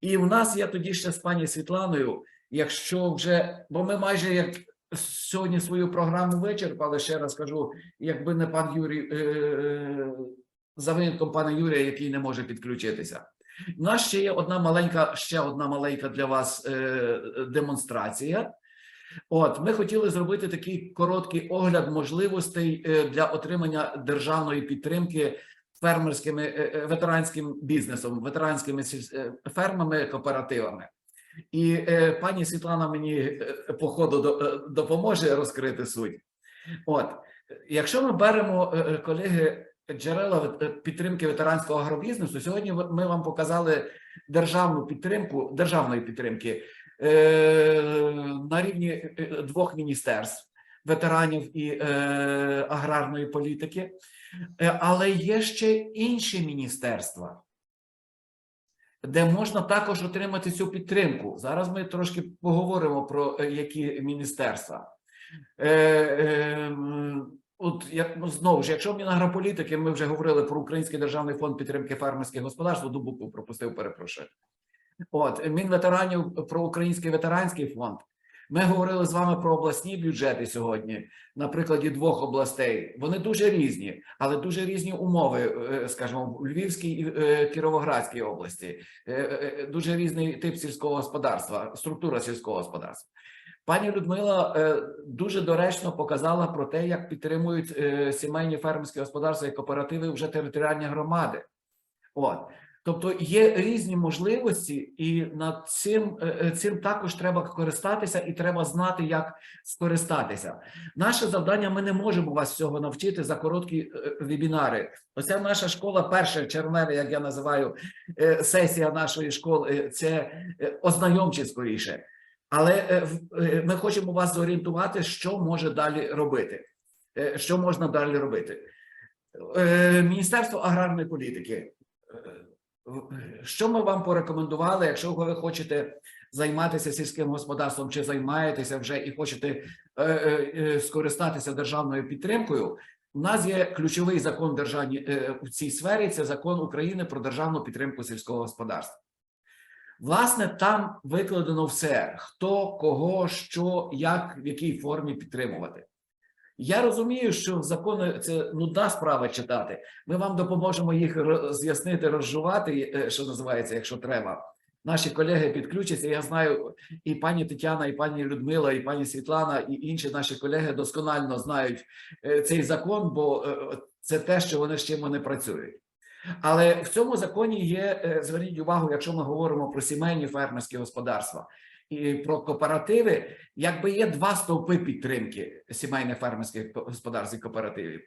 І в нас є тоді ще з пані Світланою, якщо вже, бо ми майже як сьогодні свою програму вичерпали, ще раз кажу, якби не пан Юрій, е, за винятком пана Юрія, який не може підключитися. У нас ще є одна маленька, ще одна маленька для вас е, демонстрація. От, ми хотіли зробити такий короткий огляд можливостей е, для отримання державної підтримки фермерськими е, е, ветеранським бізнесом, ветеранськими е, фермами, кооперативами. І е, пані Світлана мені по ходу до- допоможе розкрити суть. От, якщо ми беремо, колеги, джерела підтримки ветеранського агробізнесу, сьогодні ми вам показали державну підтримку, державної підтримки е, на рівні двох міністерств ветеранів і е, аграрної політики, але є ще інші міністерства, де можна також отримати цю підтримку. Зараз ми трошки поговоримо про е, які міністерства. Е, е, м, От як ну, знову ж, якщо Мінагрополітики, ми вже говорили про Український державний фонд підтримки фермерських господарств, одну букву пропустив, перепрошую. От Мінветеранів про Український ветеранський фонд. Ми говорили з вами про обласні бюджети сьогодні на прикладі двох областей. Вони дуже різні, але дуже різні умови, е, скажімо, в Львівській і е, Кіровоградській області. Е, Дуже різний тип сільського господарства, структура сільського господарства. Пані Людмила дуже доречно показала про те, як підтримують сімейні фермерські господарства і кооперативи вже територіальні громади. От. Тобто є різні можливості, і над цим, е, е, цим також треба користатися, і треба знати, як скористатися. Наше завдання ми не можемо вас всього навчити за короткі е, вебінари. Оця наша школа, перша червнева, як я називаю, сесія нашої школи, це ознайомчі скоріше. Але ми хочемо вас зорієнтувати, що може далі робити. Що можна далі робити? Міністерство аграрної політики. Що ми вам порекомендували, якщо ви хочете займатися сільським господарством чи займаєтеся вже і хочете е, е, е, скористатися державною підтримкою? У нас є ключовий закон державні е, в цій сфері. Це закон України про державну підтримку сільського господарства. Власне, там викладено все: хто, кого, що, як, в якій формі підтримувати. Я розумію, що закони це нудна справа читати. Ми вам допоможемо їх роз'яснити, розжувати, е, що називається, якщо треба. Наші колеги підключаться. Я знаю, і пані Тетяна, і пані Людмила, і пані Світлана, і інші наші колеги досконально знають е, цей закон, бо е, це те, що вони з чим вони працюють. Але в цьому законі є, зверніть увагу, якщо ми говоримо про сімейні фермерські господарства про кооперативи, якби є два стовпи підтримки сімейних фермерських господарств і кооперативів.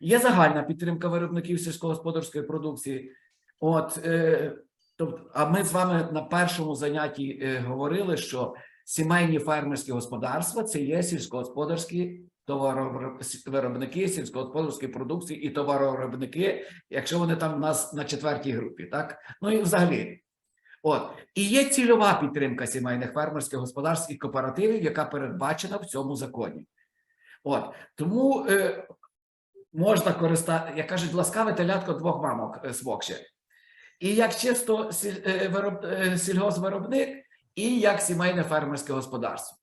Є загальна підтримка виробників сільськогосподарської продукції. От, е, тобто, а ми з вами на першому занятті е, говорили, що сімейні фермерські господарства це є сільськогосподарські товаровиробники сільськогосподарської продукції і товаровиробники, якщо вони там у нас на четвертій групі, так? Ну і взагалі. От і є цільова підтримка сімейних фермерських господарств і кооперативів, яка передбачена в цьому законі. От тому е, можна користати, як кажуть, ласкаве телятко двох мамок е, смокче. І як чисто сіль, е, вироб, е, сільгоспвиробник, і як сімейне фермерське господарство.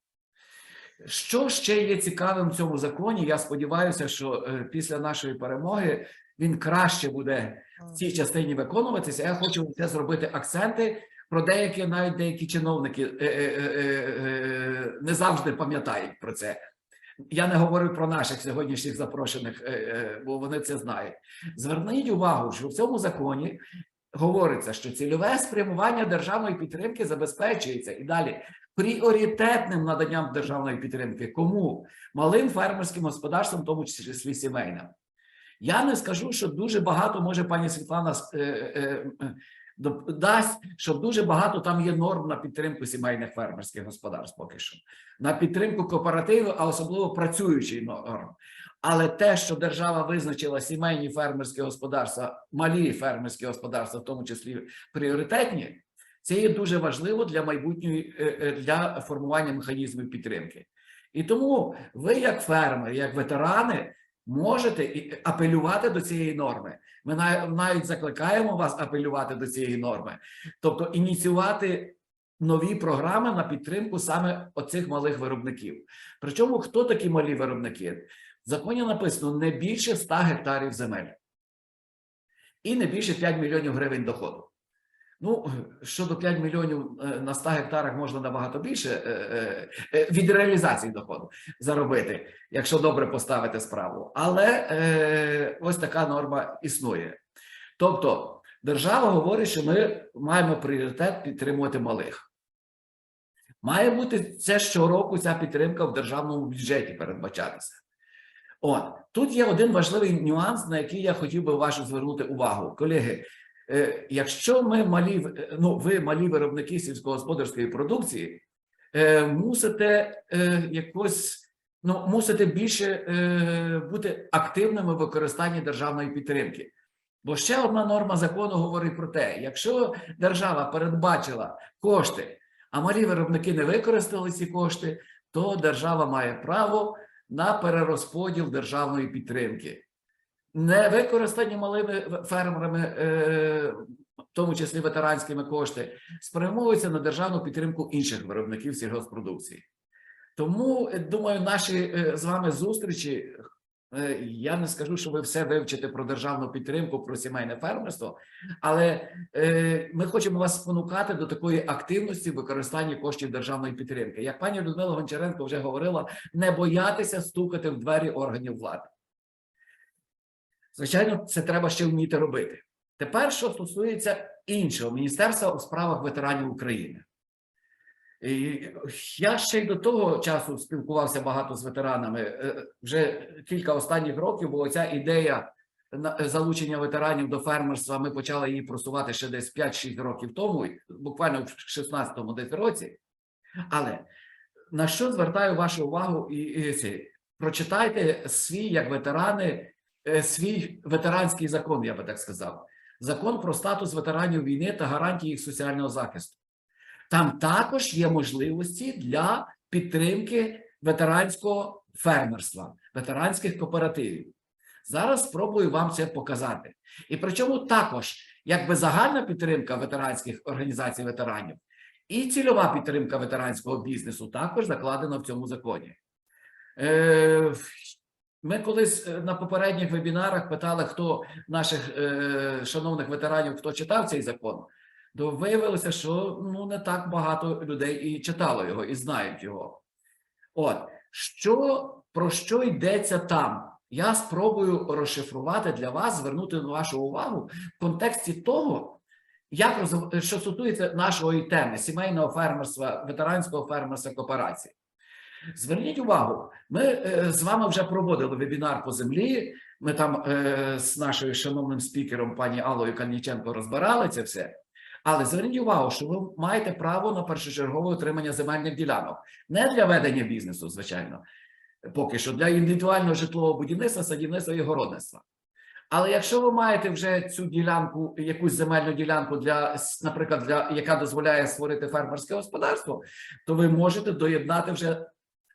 Що ще є цікавим в цьому законі? Я сподіваюся, що е, після нашої перемоги він краще буде в цій частині виконуватися. Я хочу це зробити акценти про деякі, навіть деякі чиновники е, е, е, не завжди пам'ятають про це. Я не говорю про наших сьогоднішніх запрошених, е, е, бо вони це знають. Зверніть увагу, що в цьому законі говориться, що цільове спрямування державної підтримки забезпечується і далі пріоритетним наданням державної підтримки. Кому? Малим фермерським господарствам, в тому числі сімейним. Я не скажу, що дуже багато може пані Світлана е, е, е, дасть, що дуже багато там є норм на підтримку сімейних фермерських господарств поки що, на підтримку кооперативів, а особливо працюючий норм. Але те, що держава визначила сімейні фермерські господарства, малі фермерські господарства, в тому числі пріоритетні, це є дуже важливо для майбутньої для формування механізмів підтримки. І тому ви, як фермери, як ветерани, можете апелювати до цієї норми. Ми навіть закликаємо вас апелювати до цієї норми, тобто ініціювати нові програми на підтримку саме оцих малих виробників. Причому хто такі малі виробники? В законі написано не більше 100 гектарів земель і не більше 5 мільйонів гривень доходу. Ну, щодо 5 мільйонів е, на 100 гектарах можна набагато більше е, е, е, від реалізації доходу заробити, якщо добре поставити справу. Але е, ось така норма існує. Тобто, держава говорить, що ми маємо пріоритет підтримувати малих. Має бути це щороку ця підтримка в державному бюджеті передбачатися. От тут є один важливий нюанс, на який я хотів би вашу звернути увагу, колеги. Е, якщо ми малі, е, ну ви малі виробники сільськогосподарської продукції, е, мусите якось ну мусите більше бути активними в використанні державної підтримки. Бо ще одна норма закону говорить про те: якщо держава передбачила кошти, а малі виробники не використали ці кошти, то держава має право на перерозподіл державної підтримки. Не використані малими фермерами, е, в тому числі ветеранськими кошти, спрямовуються на державну підтримку інших виробників сільгоспродукції. Тому е, думаю, наші е, з вами зустрічі. Я не скажу, що ви все вивчите про державну підтримку, про сімейне фермерство, але ми хочемо вас спонукати до такої активності в використанні коштів державної підтримки. Як пані Людмила Гончаренко вже говорила, не боятися стукати в двері органів влади. Звичайно, це треба ще вміти робити. Тепер, що стосується іншого Міністерства у справах ветеранів України. І Я ще й до того часу спілкувався багато з ветеранами. Е, Вже кілька останніх років, бо ця ідея залучення ветеранів до фермерства, ми почали її просувати ще десь 5-6 років тому, буквально в 16-му десь році. Але на що звертаю вашу увагу і, і це, прочитайте свій, як ветерани, свій ветеранський закон, я би так сказав. Закон про статус ветеранів війни та гарантії їх соціального захисту. Там також є можливості для підтримки ветеранського фермерства, ветеранських кооперативів. Зараз спробую вам це показати. І причому також якби загальна підтримка ветеранських організацій ветеранів і цільова підтримка ветеранського бізнесу також закладена в цьому законі. Е, Ми колись е, на попередніх вебінарах питали, хто наших е, шановних ветеранів, хто читав цей закон, то виявилося, що ну не так багато людей і читало його, і знають його. От що про що йдеться там? Я спробую розшифрувати для вас, звернути вашу увагу в контексті того, як що стосується нашої теми сімейного фермерства, ветеранського фермерства кооперації. Зверніть увагу, ми е, з вами вже проводили вебінар по землі. Ми там е, з нашою шановним спікером, пані Аллою Кальніченко, розбирали це все. Але зверніть увагу, що ви маєте право на першочергове отримання земельних ділянок не для ведення бізнесу, звичайно, поки що для індивідуального житлового будівництва, садівництва і городництва. Але якщо ви маєте вже цю ділянку, якусь земельну ділянку для, наприклад, для яка дозволяє створити фермерське господарство, то ви можете доєднати вже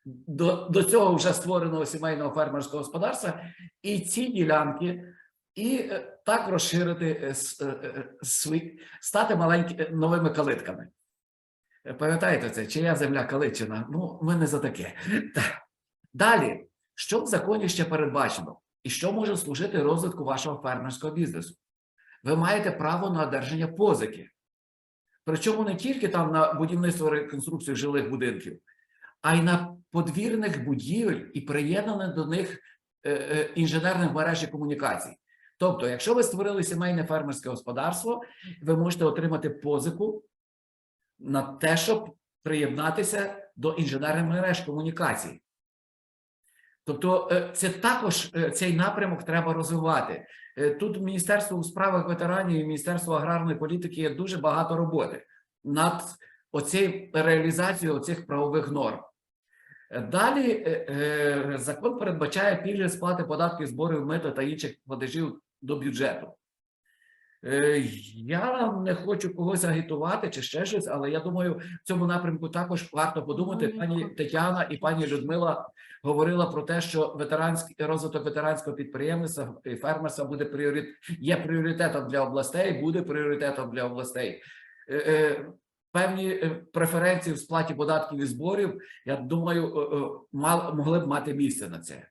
до, до цього вже створеного сімейного фермерського господарства і ці ділянки, і е, так розширити е, е, свої, стати маленькими новими калитками. Пам'ятаєте це, чия земля каличина? Ну, ми не за таке. Далі, що в законі ще передбачено, і що може служити розвитку вашого фермерського бізнесу? Ви маєте право на одержання позики. Причому не тільки там на будівництво реконструкцію жилих будинків, а й на подвірних будівель і приєднаних до них е, е, інженерних мереж і комунікацій. Тобто, якщо ви створили сімейне фермерське господарство, ви можете отримати позику на те, щоб приєднатися до інженерних мереж комунікацій. Тобто, е, це також цей напрямок треба розвивати. Тут Міністерство у справах ветеранів і Міністерство аграрної політики є дуже багато роботи над оцією реалізацією цих правових норм. Далі е, е, закон передбачає пільги сплати податків, зборів, мита та інших платежів до бюджету. Е, Я не хочу когось агітувати чи ще щось, але я думаю, в цьому напрямку також варто подумати. Пані Тетяна і пані Людмила говорила про те, що ветеранський розвиток ветеранського підприємництва і фермерства буде пріорит... є пріоритетом для областей, буде пріоритетом для областей. Певні е, преференції в сплаті податків і зборів, я думаю, е, е, могли б мати місце на це.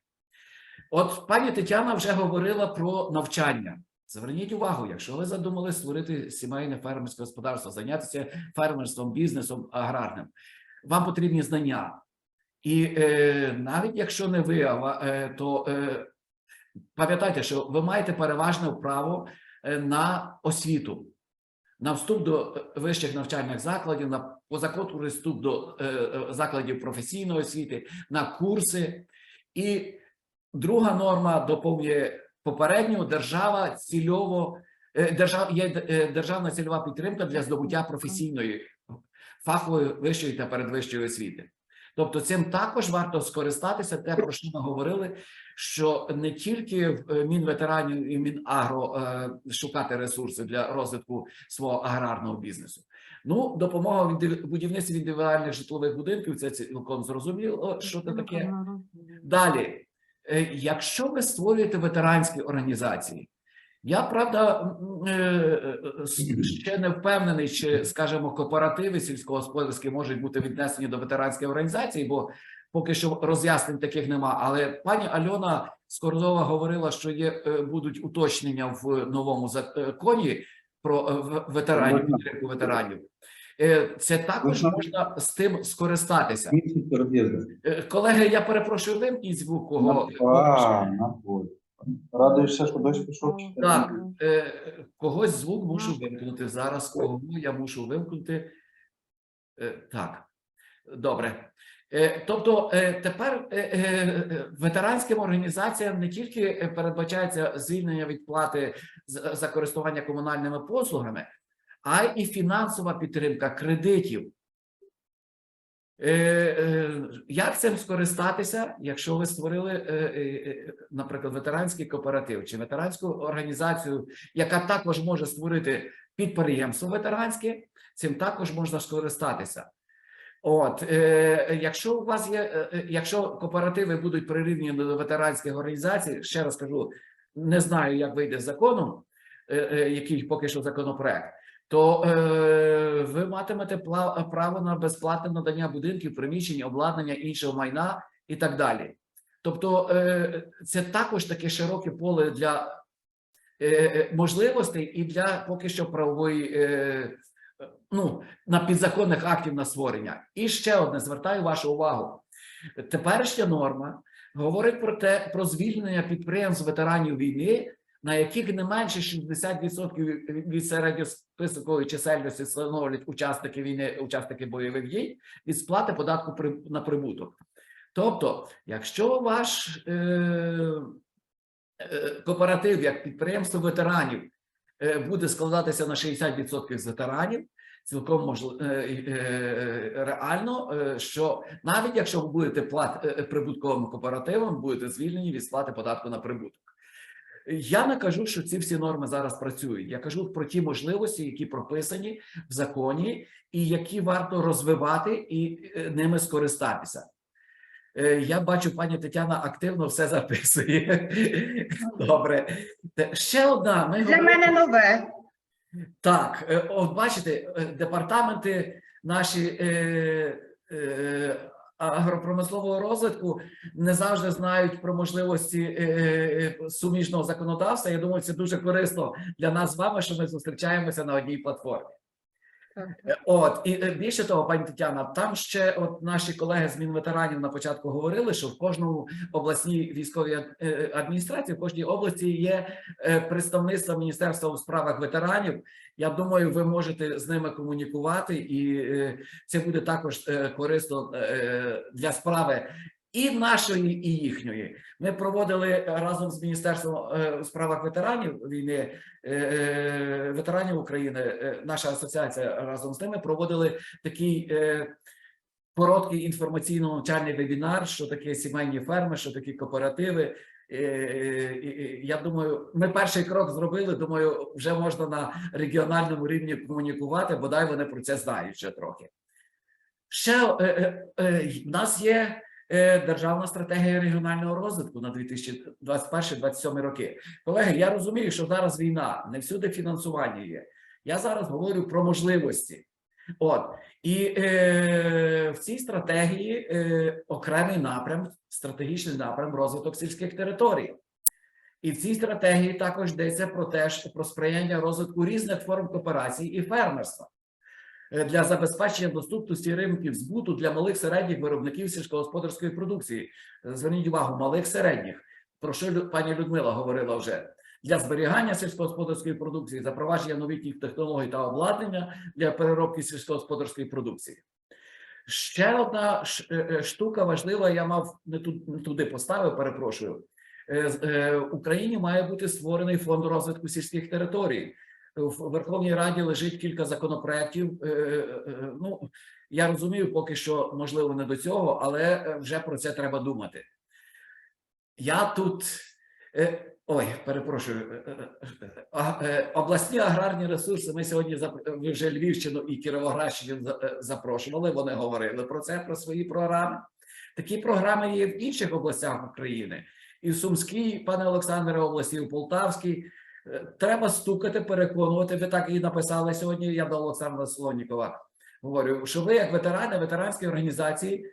От пані Тетяна вже говорила про навчання. Зверніть увагу, якщо ви задумали створити сімейне фермерське господарство, зайнятися фермерством, бізнесом аграрним, вам потрібні знання. І е, навіть якщо не ви, е, то е, пам'ятайте, що ви маєте переважне право на освіту, на вступ до е, вищих навчальних закладів, на позаконний вступ до е, е, закладів професійної освіти, на курси. І друга норма доповнює попередню держава цільово е, держав є е, державна цільова підтримка для здобуття професійної фахової вищої та передвищої освіти. Тобто, цим також варто скористатися, те про що ми говорили, що не тільки в е, Мінветеранів і Мінагро е, шукати ресурси для розвитку свого аграрного бізнесу. Ну, допомога в інди- будівництві індивідуальних житлових будинків це цілком зрозуміло, що це таке. Далі, е, якщо ви створюєте ветеранські організації, я правда ще не впевнений, чи, скажімо, кооперативи сільськогосподарські можуть бути віднесені до ветеранських організацій, бо поки що роз'яснень таких нема. Але пані Альона Скорзова говорила, що є е, будуть уточнення в новому законі про е, ветеранів, підтримку ветеранів. Е, Це також Можна? можна з тим скористатися. Е, Колеги, я перепрошую, вимкніть звук кого. Радуєшся, що дощ пішов? Так, е, когось звук мушу вимкнути. Зараз кого я мушу вимкнути. Е, так, добре. Е, тобто е, тепер е, ветеранським організаціям не тільки передбачається звільнення від плати за користування комунальними послугами, а й фінансова підтримка кредитів. Як цим скористатися, якщо ви створили, наприклад, ветеранський кооператив чи ветеранську організацію, яка також може створити підприємство ветеранське, цим також можна скористатися. От, е, якщо у вас є, е, е, якщо кооперативи будуть прирівняні до ветеранських організацій, ще раз кажу, не знаю, як вийде з законом, е, е, який поки що законопроект, то е, ви матимете право на безплатне надання будинків, приміщень, обладнання, іншого майна і так далі. Тобто, е, це також таке широке поле для е, е, можливостей і для поки що правової. Е, Ну, на підзаконних актів на створення. І ще одне звертаю вашу увагу. Теперішня норма говорить про те, про звільнення підприємств ветеранів війни, на яких не менше 60% від середньоспискової чисельності становлять учасники війни, учасники бойових дій від сплати податку на прибуток. Тобто, якщо ваш е, е, кооператив як підприємство ветеранів буде складатися на 60% з ветеранів, цілком можливо реально, е, що навіть якщо ви будете плат е, прибутковим кооперативом, будете звільнені від сплати податку на прибуток. Я не кажу, що ці всі норми зараз працюють. Я кажу про ті можливості, які прописані в законі, і які варто розвивати і е, ними скористатися. Е, Я бачу, пані Тетяна активно все записує. Добре. Ще одна. Ми Для говорили- мене нове. так, е, от бачите, е, департаменти наші е, е, агропромислового розвитку не завжди знають про можливості е, суміжного законодавства. Я думаю, це дуже корисно для нас з вами, що ми зустрічаємося на одній платформі. Е, От і е, більше того, пані Тетяна, там ще от наші колеги з Мінветеранів на початку говорили, що в кожному обласній військовій е, адміністрації, в кожній області є представництво Міністерства у справах ветеранів. Я думаю, ви можете з ними комунікувати, і це буде також корисно для справи. І нашої, і їхньої. Ми проводили разом з міністерством е, у справах ветеранів війни, е, е, ветеранів України. е, Наша асоціація разом з ними проводили такий е, короткий інформаційно-навчальний вебінар, що таке сімейні ферми, що такі кооперативи. Е, Я думаю, ми перший крок зробили. Думаю, вже можна на регіональному рівні комунікувати, бодай вони про це знають ще трохи. Ще е, е, е, в нас є е, державна стратегія регіонального розвитку на 2021-2027 роки. Колеги, я розумію, що зараз війна, не всюди фінансування є. Я зараз говорю про можливості. От і е, в цій стратегії е, окремий напрям, стратегічний напрям розвиток сільських територій. І в цій стратегії також йдеться про те, що про сприяння розвитку різних форм кооперації і фермерства е, для забезпечення доступності ринків збуту для малих середніх виробників сільськогосподарської продукції. Е, Зверніть увагу, малих середніх, про що пані Людмила говорила вже для зберігання сільськогосподарської продукції, запровадження новітніх технологій та обладнання для переробки сільськогосподарської продукції. Ще одна е, е, штука важлива, я мав не туди поставив, перепрошую. Е, е, В Україні має бути створений фонд розвитку сільських територій. В Верховній Раді лежить кілька законопроєктів. Е, е, е, Ну я розумію, поки що можливо не до цього, але вже про це треба думати. Я тут. Ой, перепрошую, обласні аграрні ресурси. Ми сьогодні зап- вже Львівщину і Кіровоградщину запрошували. Вони говорили про це, про свої програми. Такі програми є в інших областях України, і в Сумській, пане Олександре, області, і в Полтавській. Е, Треба стукати, переконувати. Ви так і написали сьогодні. Я до Олександра Солонікова говорю, що ви, як ветерани, ветеранські організації,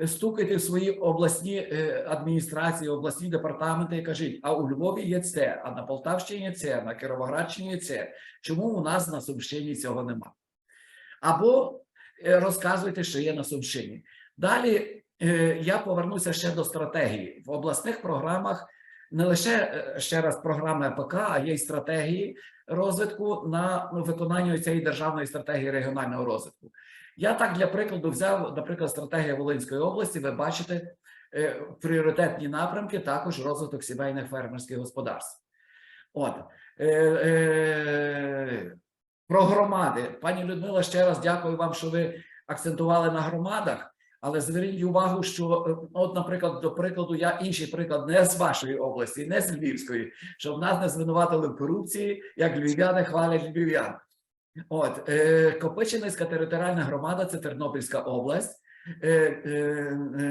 е, стукайте в свої обласні е, адміністрації, обласні департаменти і кажіть: а у Львові є це, а на Полтавщині це, на Кіровоградщині є це. Чому у нас на Сумщині цього нема? Або розказуйте, що є на Сумщині. Далі я повернуся ще до стратегії в обласних програмах. Не лише е, ще раз програми АПК, а є й стратегії розвитку на ну, виконання цієї державної стратегії регіонального розвитку. Я так для прикладу взяв, наприклад, стратегія Волинської області. Ви бачите е, пріоритетні напрямки, також розвиток сімейних фермерських господарств. От е, про громади, пані Людмила, ще раз дякую вам, що ви акцентували на громадах. Але зверніть увагу, що е, от, наприклад, до прикладу, я інший приклад не з вашої області, не з Львівської, щоб нас не звинуватили в корупції, як львів'яни хвалять львів'ян. От е, Копичинська територіальна громада це Тернопільська область. Е, е, е,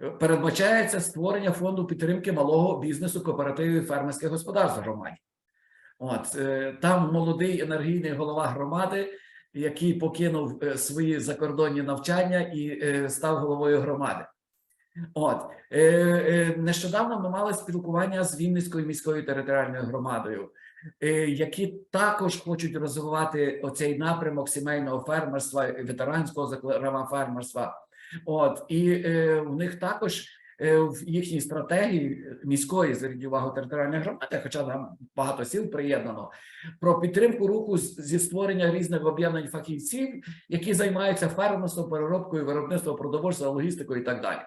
е, передбачається створення фонду підтримки малого бізнесу, кооперативів фермерських господарств в громаді. От е, там молодий енергійний голова громади, який покинув е, свої закордонні навчання і е, став головою громади. От е, нещодавно ми мали спілкування з Вінницькою міською територіальною громадою, які також хочуть розвивати оцей напрямок сімейного фермерства, ветеранського фермерства. От і в них також в їхній стратегії міської зверніть увагу територіальної громади, хоча там багато сіл приєднано, про підтримку руху зі створення різних об'єднань фахівців, які займаються фермерством, переробкою, виробництвом продовольства, логістикою і так далі.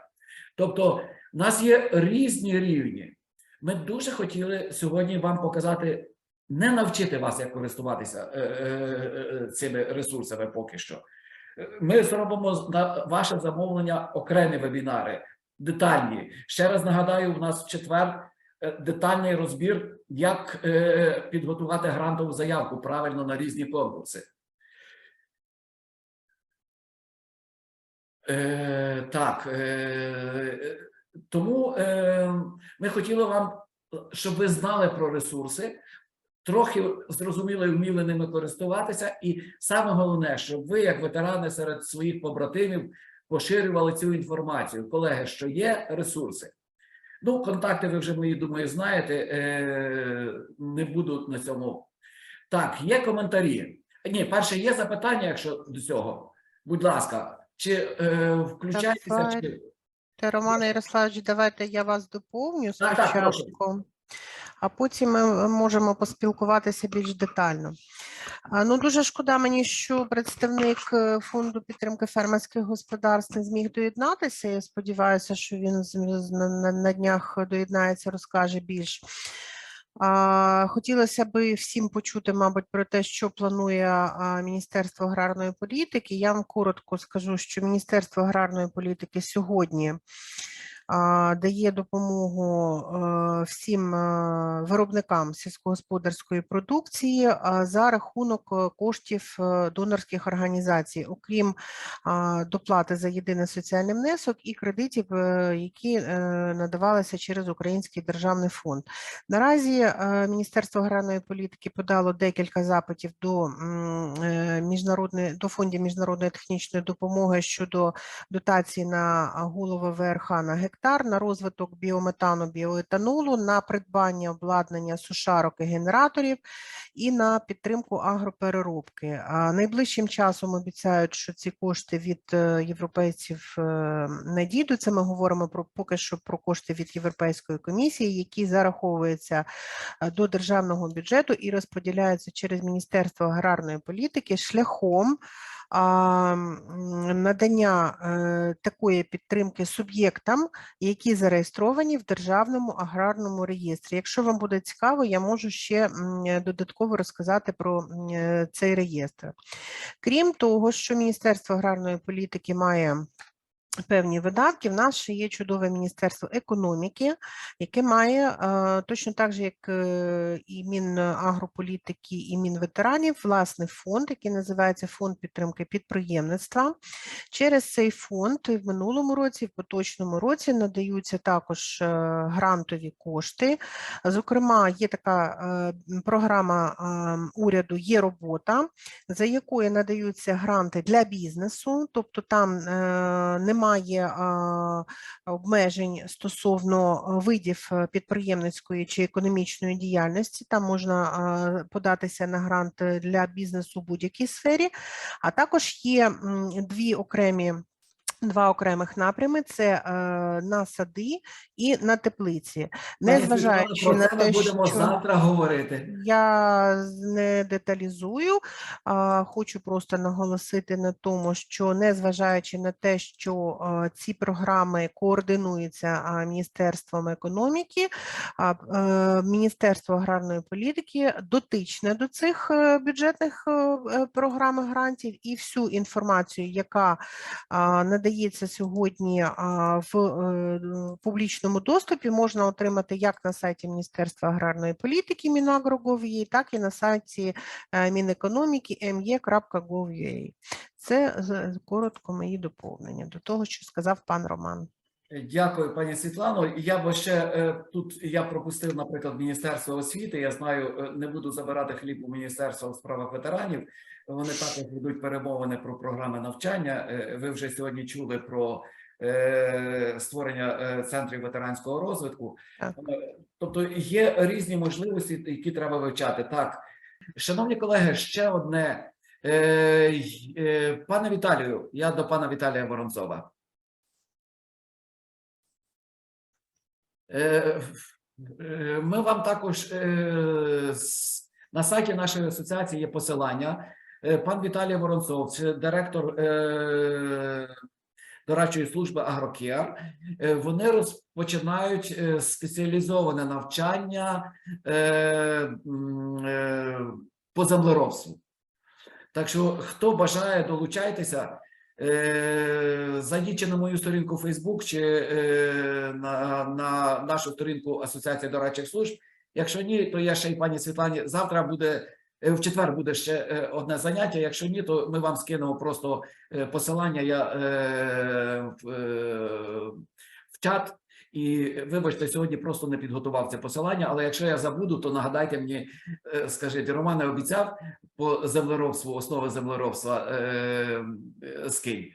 Тобто, в нас є різні рівні. Ми дуже хотіли сьогодні вам показати, не навчити вас, як користуватися е, е, е, цими ресурсами поки що. Е, Ми зробимо на ваше замовлення окремі вебінари, детальні. Ще раз нагадаю, у нас в четвер е, детальний розбір, як е, підготувати грантову заявку правильно на різні конкурси. Е, так, е, тому е, ми хотіли вам, щоб ви знали про ресурси, трохи зрозуміли, вміли ними користуватися, і саме головне, щоб ви, як ветерани серед своїх побратимів, поширювали цю інформацію. Колеги, що є ресурси. Ну, контакти ви вже мої, думаю, знаєте. Е, не буду на цьому. Так, є коментарі. Ні, перше, є запитання, якщо до цього. Будь ласка, чи е, включаєтеся? Давай. Чи... Та, Романе Ярославович, давайте я вас доповню Так, так, спочатку, а потім ми можемо поспілкуватися більш детально. Ну, дуже шкода мені, що представник е, фонду підтримки фермерських господарств не зміг доєднатися. Я сподіваюся, що він на, днях доєднається, розкаже більш. Хотілося би всім почути, мабуть, про те, що планує Міністерство аграрної політики. Я вам коротко скажу, що Міністерство аграрної політики сьогодні дає допомогу е, всім е, виробникам сільськогосподарської продукції за рахунок е, коштів донорських організацій, окрім доплати за єдиний соціальний внесок і кредитів, які надавалися через Український державний фонд. Наразі Міністерство аграрної політики подало декілька запитів до міжнародної до фондів міжнародної технічної допомоги щодо дотації на голови ВРХ на гектар, на розвиток біометану, біоетанолу, на придбання обладнання сушарок і генераторів і на підтримку агропереробки. А найближчим часом обіцяють, що ці кошти від е, європейців е, надійдуть. Це ми говоримо про поки що про кошти від Європейської комісії, які зараховуються е, до державного бюджету і розподіляються через Міністерство аграрної політики шляхом надання е, такої підтримки суб'єктам, які зареєстровані в державному аграрному реєстрі. Якщо вам буде цікаво, я можу ще е, додатково розказати про е, цей реєстр. Крім того, що Міністерство аграрної політики має певні видатки, в нас ще є чудове Міністерство економіки, яке має е, точно так же, як е, і Мінагрополітики, і Мінветеранів, власний фонд, який називається Фонд підтримки підприємництва. Через цей фонд в минулому році, в поточному році надаються також е, грантові кошти. Зокрема, є така програма уряду Є робота, за якою надаються гранти для бізнесу, тобто там е, немає обмежень стосовно видів е, підприємницької чи економічної діяльності. Там можна податися на грант е, для бізнесу в будь-якій сфері, а також є дві окремі. Два окремих напрями це е, на сади і на теплиці, незважаючи Світлано, на про це те, ми будемо що завтра говорити. я не деталізую, а, хочу просто наголосити на тому, що незважаючи на те, що а, ці програми координуються а, Міністерством економіки, а, е, Міністерство аграрної політики дотичне до цих е, бюджетних е, е, програм і грантів і всю інформацію, яка а, надається сьогодні в е, публічному доступі, можна отримати як на сайті Міністерства аграрної політики Мінагро.gov.ua, так і на сайті е, Мінекономіки me.gov.ua. Це коротко мої доповнення до того, що сказав пан Роман. Дякую, пані Світлано. Я б ще е, тут я пропустив, наприклад, Міністерство освіти. Я знаю, е, не буду забирати хліб у Міністерства у справах ветеранів. Вони також ведуть перемовини про програми навчання. Е, Ви вже сьогодні чули про створення центрів ветеранського розвитку. Тобто є різні можливості, які треба вивчати. Так, шановні колеги, ще одне. Пане Віталію, я до пана Віталія Воронцова. Ми вам також е, на сайті нашої асоціації є посилання. Е, Пан Віталій Воронцов, директор е, дорадчої служби Агрокіар. Е, Вони розпочинають е, спеціалізоване навчання е, е, по землеробству. Так що, хто бажає, долучайтеся. Е, Зайдіть чи на мою сторінку Facebook, чи е, на, на нашу сторінку Асоціації дорадчих служб. Якщо ні, то я ще й пані Світлані. Завтра буде е, в четвер буде ще одне заняття. Якщо ні, то ми вам скинемо просто посилання я, в чат. І вибачте, сьогодні просто не підготував це посилання. Але якщо я забуду, то нагадайте мені, е, скажіть, Роман обіцяв по землеробству, основи землеробства е, е, скинь.